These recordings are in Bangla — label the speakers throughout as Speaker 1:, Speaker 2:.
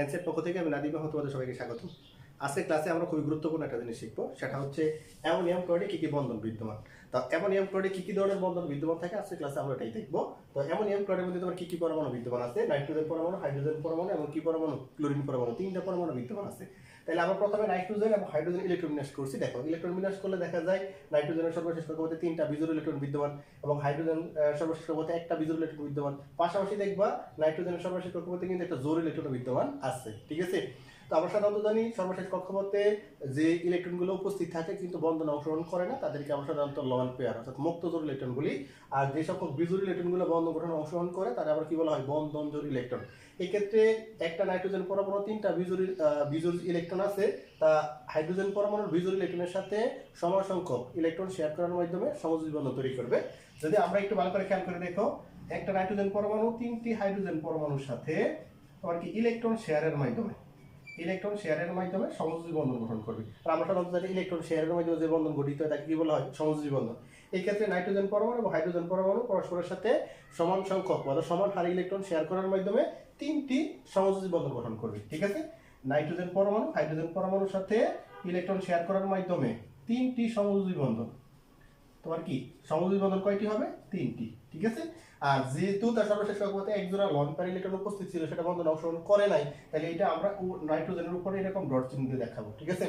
Speaker 1: এনসেট পক্ষ থেকে আমি নাদিম তোমাদের সবাইকে স্বাগত আজকে ক্লাসে আমরা খুবই গুরুত্বপূর্ণ একটা জিনিস শিখব, সেটা হচ্ছে অ্যামোনিয়াম ক্লোরাইডে কী কী বন্ধন বিদ্যমান। তো অ্যামোনিয়াম ক্লোরাইডে কী কী ধরনের বন্ধন বিদ্যমান থাকে আজকে ক্লাসে আমরা এটাই দেখব। তো অ্যামোনিয়াম ক্লোরাইডের মধ্যে তোমার কী কী পরমাণু বিদ্যমান আছে? নাইট্রোজেন পরমাণু, হাইড্রোজেন পরমাণু এবং কী পরমাণু? ক্লোরিন পরমাণু, তিনটা পরমাণু বিদ্যমান আছে। তাহলে আমরা প্রথমে নাইট্রোজেন এবং হাইড্রোজেন ইলেকট্রন বিন্যাস করছি। দেখো, ইলেকট্রন বিন্যাস করলে দেখা যায় নাইট্রোজেনের সর্বশেষ কক্ষপথে তিনটা বিজোর ইলেকট্রন বিদ্যমান এবং হাইড্রোজেন সর্বশেষ কক্ষপথে একটা বিজোর ইলেকট্রন বিদ্যমান। পাশাপাশি দেখবা নাইট্রোজেনের সর্বশেষ কক্ষপথে কিন্তু একটা জোর ইলেকট্রন বিদ্যমান আছে। ঠিক আছে? তো আমরা সাধারণত জানি সর্বশেষ কক্ষপথে যে ইলেকট্রনগুলো উপস্থিত থাকে কিন্তু বন্ধন অংশগ্রহণ করে না, তাদেরকে আমরা সাধারণত লন পেয়ার অর্থাৎ মুক্ত জোর ইলেকট্রনগুলি। আর যে সকল বিজোর ইলেকট্রনগুলো বন্ধন গঠনে অংশগ্রহণ করে, তারা আবার কি বলা হয়? বন্ধন জোর ইলেকট্রন। এক্ষেত্রে একটা নাইট্রোজেন পরমাণু, তিনটা বিজোর বিজোর ইলেকট্রন আছে। তা হাইড্রোজেন পরমাণুর বিজোর ইলেকট্রনের সাথে সমান সংখ্যক ইলেকট্রন শেয়ার করার মাধ্যমে সমযোজী বন্ধন তৈরি করবে। যদি আমরা একটু ভালো করে খেয়াল করে দেখো, একটা নাইট্রোজেন পরমাণু, তিনটি হাইড্রোজেন পরমাণুর সাথে তোমার কি ইলেকট্রন শেয়ারের মাধ্যমে। ইলেকট্রন শেয়ারের মাধ্যমে সমযোজী বন্ধন গঠন করবে। আর আমরা সাধারণত জানি ইলেকট্রন শেয়ারের মাধ্যমে যে বন্ধন গঠিত হয়, তাকে কি বলা হয়? সমযোজী বন্ধন। এই ক্ষেত্রে নাইট্রোজেন পরমাণু এবং হাইড্রোজেন পরমাণু পরস্পরের সাথে সমান সংখ্যক অর্থাৎ সমান হারে ইলেকট্রন শেয়ার করার মাধ্যমে তিনটি সমযোজী বন্ধন গঠন করবে, ঠিক আছে? নাইট্রোজেন পরমাণু হাইড্রোজেন পরমাণুর সাথে ইলেকট্রন শেয়ার করার মাধ্যমে তিনটি সমযোজী বন্ধন। তোমার কি? সমযোজী বন্ধন কয়টি হবে? তিনটি। ঠিক আছে? আর যেহেতু তার সর্বশেষ কক্ষপথে এক জোড়া লন প্যার ইলেকট্রন উপস্থিত ছিল, সেটা বন্ধন অংশগ্রহণ করে নাই, তাহলে এটা আমরা নাইট্রোজেনের উপরে এরকম ডট চিহ্ন দিয়ে দেখাবো। ঠিক আছে?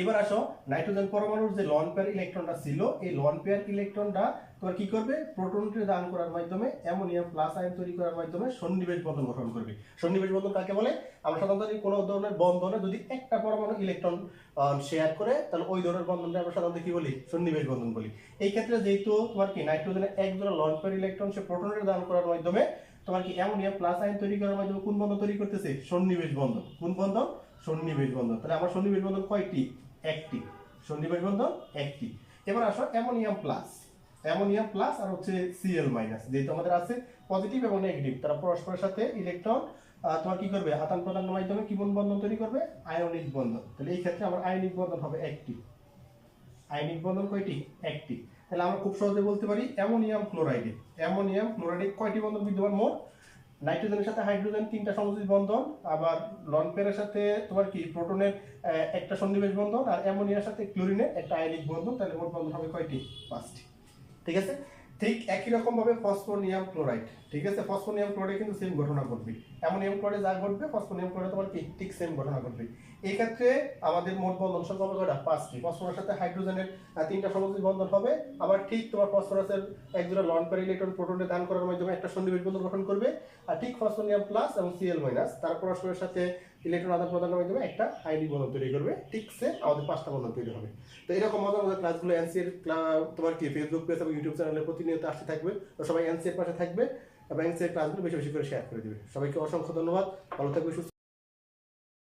Speaker 1: এবার আসো, নাইট্রোজেন পরমাণুর যে লন পেয়ার ইলেকট্রনটা ছিল, এই লন পেয়ার ইলেকট্রনটা তোমার কি করবে? প্রোটনকে দান করার মাধ্যমে অ্যামোনিয়াম প্লাস আয়ন তৈরি করার মাধ্যমে সন্নিবেশ বন্ধন গঠন করবে। সন্নিবেশ বন্ধন কাকে বলে? আমরা সাধারণত কোনো ধরনের বন্ধনে যদি একটা পরমাণু ইলেকট্রন শেয়ার করে, তাহলে ওই ধরনের বন্ধনটা আমরা সাধারণত কি বলি? সন্নিবেশ বন্ধন বলি। এই ক্ষেত্রে যেহেতু তোমার কি নাইট্রোজেনের এক জোড়া লন পেয়ার ইলেকট্রন সে প্রোটনের দান করার মাধ্যমে তোমার কি অ্যামোনিয়াম প্লাস আয়ন তৈরি করার মাধ্যমে কোন বন্ধন তৈরি করতেছে? সন্নিবেশ বন্ধন। কোন বন্ধন? সন্নিবেশ বন্ধন তাহলে আমার সন্নিবেশ বন্ধন কয়টি? একটি। সন্নিবেশ বন্ধন একটি। এবার আসো অ্যামোনিয়াম প্লাস। অ্যামোনিয়াম প্লাস আর হচ্ছে সিএল মাইনাস যেহেতু আমাদের আছে পজিটিভ এবং নেগেটিভ তারা পরস্পরের সাথে ইলেকট্রন তোমার কি করবে? আদান প্রদানের মাধ্যমে কি বন্ধন তৈরি করবে? আয়নিক বন্ধন। তাহলে এই ক্ষেত্রে আমার আয়নিক বন্ধন হবে একটি। আয়নিক বন্ধন কয়টি? একটি। তাহলে আমরা খুব সহজে বলতে পারি অ্যামোনিয়াম ক্লোরাইডে। অ্যামোনিয়াম ক্লোরাইডে কয়টি বন্ধন বিদ্যমান? মোট নাইট্রোজেনের সাথে হাইড্রোজেন তিনটা সমযোজী বন্ধন, আবার লন পেয়ারের সাথে তোমার কি, প্রোটনের একটা সন্নিবেশ বন্ধন, আর অ্যামোনিয়ার সাথে ক্লোরিনের একটা আয়নিক বন্ধন, তাহলে মোট বন্ধন হবে কয়টি? পাঁচটি। ঠিক আছে? ঠিক একই রকম ভাবে ফসফোনিয়াম ক্লোরাইড ঠিক আছে? ফসফোনিয়াম ক্লোরাইড কিন্তু সেম ঘটনা ঘটবে। অ্যামোনিয়াম ক্লোরাইড যা ঘটবে ফসফোনিয়াম ক্লোরাইড তোমার কি ঠিক সেম ঘটনা ঘটবে। এই ক্ষেত্রে আমাদের মোট বন্ধন সংখ্যা হবে কয়টা পাঁচটি। ফসফরাসের সাথে হাইড্রোজেনের তিনটা সমযোজী বন্ধন হবে। আবার ঠিক তোমার ফসফরাসের এক জোড়া লন পেয়ার ইলেকট্রন প্রোটনে দান করার মাধ্যমে একটা সন্নিবেশ বন্ধন গঠন করবে। আর ঠিক ফসফোনিয়াম প্লাস এবং সিএল মাইনাস তার পরস্পরের সাথে ইলেকট্রন আদান প্রদানের মাধ্যমে একটা আইডি বন্ধন তৈরি করবে। ঠিক সে আমাদের পাঁচটা বন্ধন তৈরি হবে। তো এরকম মজার মজার ক্লাসগুলো এনসিএর তোমার কি ফেসবুক পেজ এবং ইউটিউব চ্যানেলে প্রতিনিয়ত আসতে থাকবে। তো সবাই এনসিএর পাশে থাকবে এবং এনসিএর ক্লাসগুলো বেশি বেশি করে শেয়ার করে দিবে। সবাইকে অসংখ্য ধন্যবাদ। ভালো থাকবে, সুস্থ